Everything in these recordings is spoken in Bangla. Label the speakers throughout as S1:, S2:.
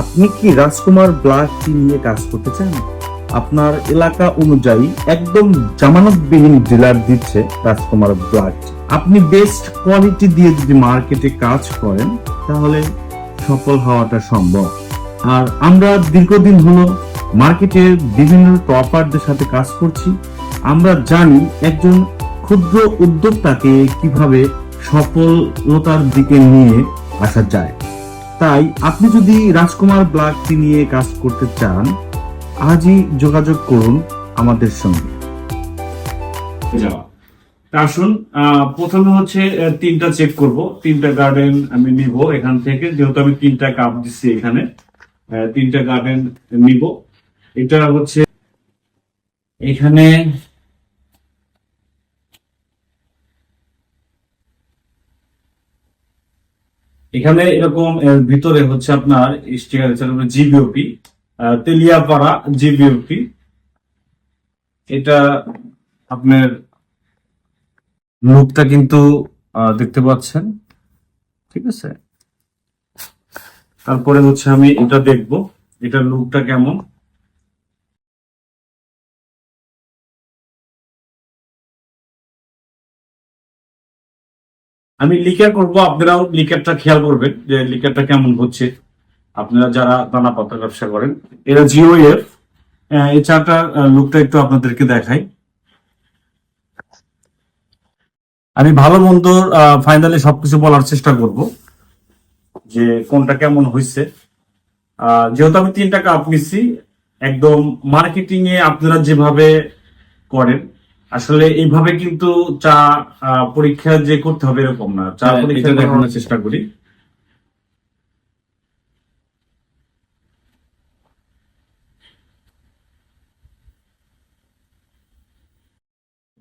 S1: আপনি কি রাজকুমার ব্লাক টি নিয়ে কাজ করতে চান? আপনার এলাকা অনুযায়ী একদম জামানতবিহীন ডিলার দিচ্ছে রাজকুমার ব্লাক আপনি বেস্ট কোয়ালিটি দিয়ে যদি মার্কেটে কাজ করেন, তাহলে সফল হওয়াটা সম্ভব। আর আমরা দীর্ঘদিন হলো মার্কেটের বিভিন্ন টপারদের সাথে কাজ করছি। আমরা জানি একজন ক্ষুদ্র উদ্যোক্তাকে কীভাবে সফলতার দিকে নিয়ে আসা যায়। তাই আপনি যদি রাজকুমার ব্লাক টি নিয়ে কাজ করতে চান, আজই যোগাযোগ করুন আমাদের সঙ্গে।
S2: আসুন প্রথমে হচ্ছে তিনটা চেক করব। তিনটা গার্ডেন আমি নিব এখান থেকে, যেহেতু আমি তিনটা কাপ দিচ্ছি এখানে তিনটা গার্ডেন নিব। এটা হচ্ছে, এখানে এখানে এরকম, এর ভিতরে হচ্ছে আপনার স্টিকার জিবিওপি তেলিয়াপাড়া জিবিওপি এটা আপনার লুকটা কিন্তু দেখতে পাচ্ছেন। ঠিক আছে? তারপরে হচ্ছে আমি এটা দেখব, এটার লুকটা কেমন? আমি লিকার করব, আপনারাও লিকারটা খেয়াল করবেন যে লিকারটা কেমন হচ্ছে। আপনারা যারা দানা পাতা ব্যবসা করেন এটা জিও এফ। এই চাটার লুকটা একটু আপনাদেরকে দেখাই। আমি ভালো মন্দ ফাইনালি সবকিছু বলার চেষ্টা করব যে কোনটা কেমন হয়েছে যেহেতু আমি তিনটা কাপ নিচ্ছি একদম মার্কেটিং এ আপনারা যেভাবে করেন আসলে এইভাবে কিন্তু চা পরীক্ষা যে করতে হবে এরকম না। চা
S1: হ্যাঁ,
S2: পরীক্ষা
S1: দেখানোর
S2: দেখানোর চেষ্টা করি।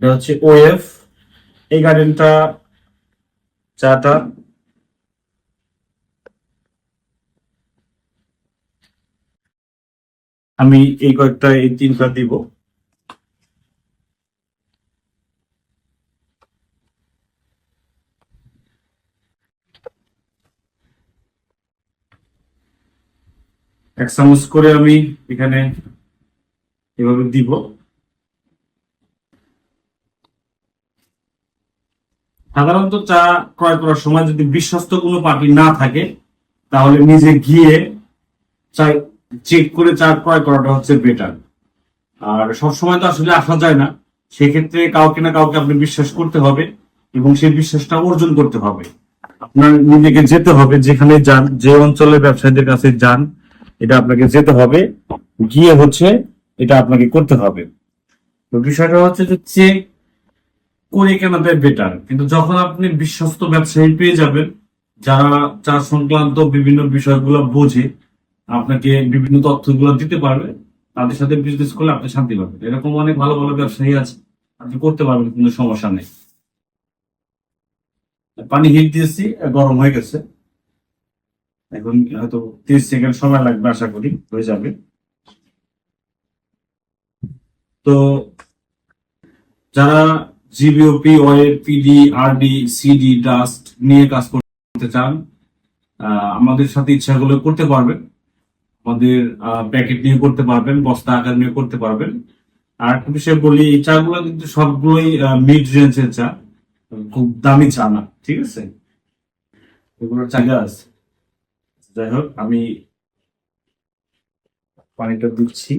S2: এটা হচ্ছে ওএফ এই গার্ডেনটা চাটা। আমি এই কয়েকটা এই তিনটা দিব। এক চামচ করে আমি এখানে এভাবে দিব। সাধারণত চা ক্রয় করার সময় যদি বিশ্বস্ত কোনো পার্টি না থাকে, তাহলে নিজে গিয়ে চা চেক করে চা ক্রয় করাটা হচ্ছে বেটার আর সবসময় তো আসলে আসা যায় না। সেক্ষেত্রে কাউকে না কাউকে আপনি বিশ্বাস করতে হবে এবং সেই বিশ্বাসটা অর্জন করতে হবে। আপনার নিজেকে যেতে হবে যেখানে যান, যে অঞ্চলের ব্যবসায়ীদের কাছে যান এটা আপনাকে যেতে হবে, গিয়ে হচ্ছে এটা আপনাকে করতে হবে। তো বিষয়টা হচ্ছে যে চেক করে কেনাতে বেটার কিন্তু যখন আপনি বিশ্বস্ত ব্যবসায়ী পেয়ে যাবেন, যারা চা সংক্রান্ত বিভিন্ন বিষয়গুলো বোঝে, আপনাকে বিভিন্ন তথ্যগুলো দিতে পারবে, তাদের সাথে বিজনেস করলে আপনি শান্তি পাবেন। এরকম অনেক ভালো ভালো ব্যবসায়ী আছে, আপনি করতে পারবেন, কোনো সমস্যা নেই। পানি হিট দিয়েছি, গরম হয়ে গেছে। এখন হয়তো তিরিশ সেকেন্ড সময় লাগবে, আশা করি, হয়ে যাবে। তো যারা GBOP web PD RD CD dust নিয়ে কাজ করতে চান আমাদের সাথে ইচ্ছাগুলো করতে পারবেন। আমাদের প্যাকেট নিয়ে করতে পারবেন, বস্তা আকার নিয়ে করতে পারবেন। আর একটা বিষয় বলি, এই চাগুলো কিন্তু সবগুলোই মিড রেঞ্জের চা, খুব দামি চা না, ঠিক আছে? এগুলোর চাহিদা আছে। যাই হোক আমি পানিটা দিচ্ছি।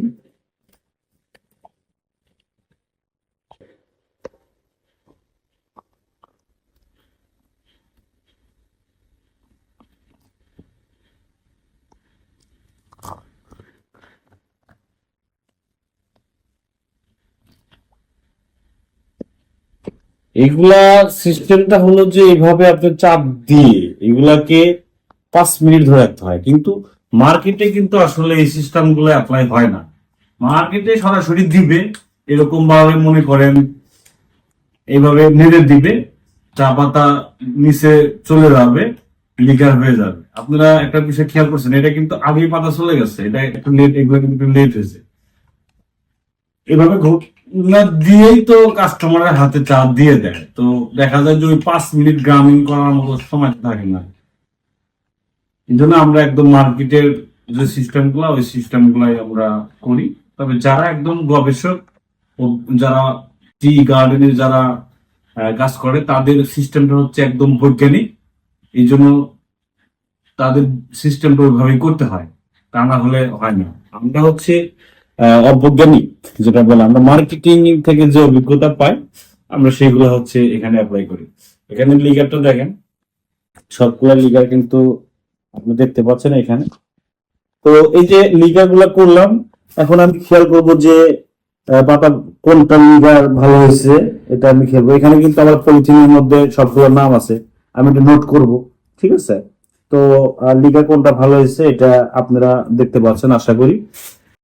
S2: এগুলা সিস্টেমটা হলো যে এইভাবে আপনি চাপ দিয়ে এগুলাকে পাঁচ মিনিট ধরে রাখতে হয়। কিন্তু মার্কেটে কিন্তু আসলে এই সিস্টেমগুলো অ্যাপ্লাই হয় না। মার্কেটে সরাসরি দিবে, এরকম ভাবে মনে করেন, এইভাবে নেড়ে দিবে, চা পাতা নিচে চলে যাবে লিকার হয়ে যাবে। আপনারা একটা বিষয় খেয়াল করছেন, এটা কিন্তু আগে পাতা চলে গেছে, এটা একটু লেট এগুলো কিন্তু লেট হয়েছে। এভাবে ঘটনা দিয়েই তো কাস্টমারের হাতে চা দিয়ে দেয়। তো দেখা যায় যে ওই পাঁচ মিনিট গ্রামীণ করার মতো সময় থাকে না। এই জন্য আমরা একদম মার্কেটের যে সিস্টেমগুলো ওই সিস্টেমগুলাই আমরা করি। তবে যারা একদম গবেষক যারা টি গার্ডেনে যারা কাজ করে, তাদের সিস্টেমটা হচ্ছে একদম বৈজ্ঞানিক। এই জন্য তাদের সিস্টেমটা ওইভাবেই করতে হয়। তা না হলে হয় না। আমরা হচ্ছে অবৈজ্ঞানিক, যেটা বলে আমরা মার্কেটিং থেকে যে অভিজ্ঞতা পাই, আমরা সেগুলো হচ্ছে এখানে অ্যাপ্লাই করি। এখানে লিগারটা দেখেন, সবগুলা লিগার কিন্তু আপনি দেখতে পাচ্ছেন এখানে। তো এই যে লিগা গুলা করলাম, এখন আমি খেয়াল করব যে পাতা কোনটা লিগার ভালো হয়েছে, এটা আমি খেলব এখানে কিন্তু আমার পলিথিনের মধ্যে সবগুলোর নাম আছে, আমি এটা নোট করব, ঠিক আছে? তো লিগা কোনটা ভালো হয়েছে, এটা আপনারা দেখতে পাচ্ছেন, আশা করি।